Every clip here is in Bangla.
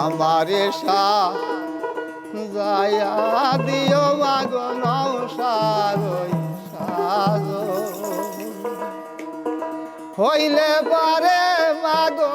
আমারে সা যায়া দিও মাগো নাও সারই সাজো হইলে পারে মাগো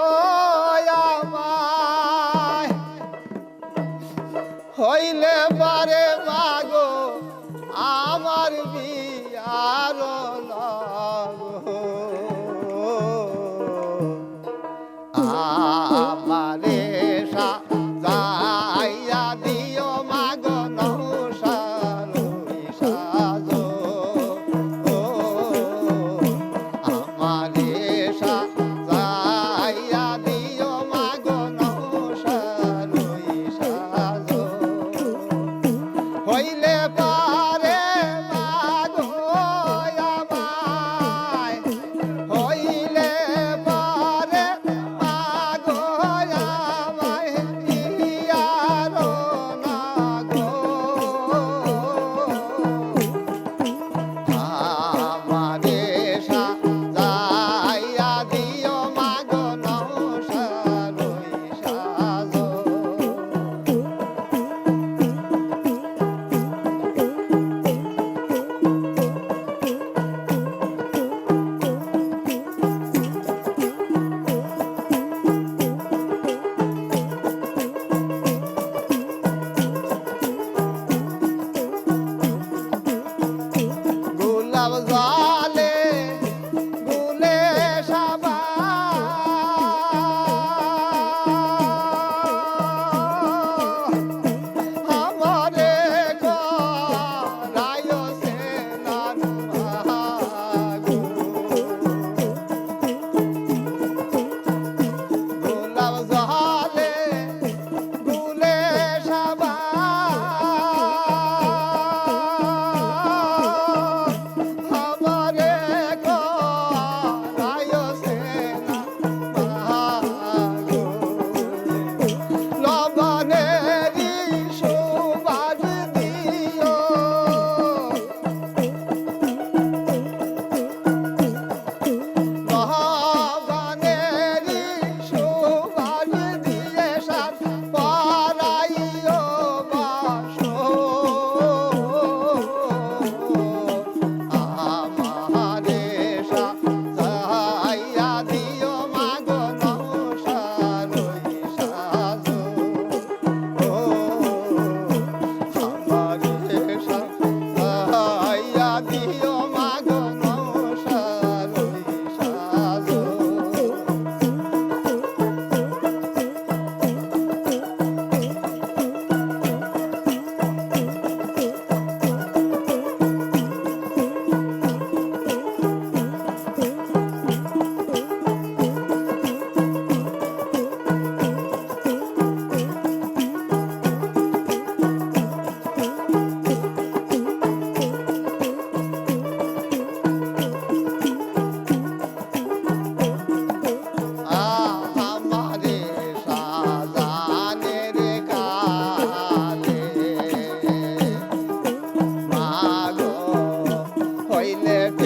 right there.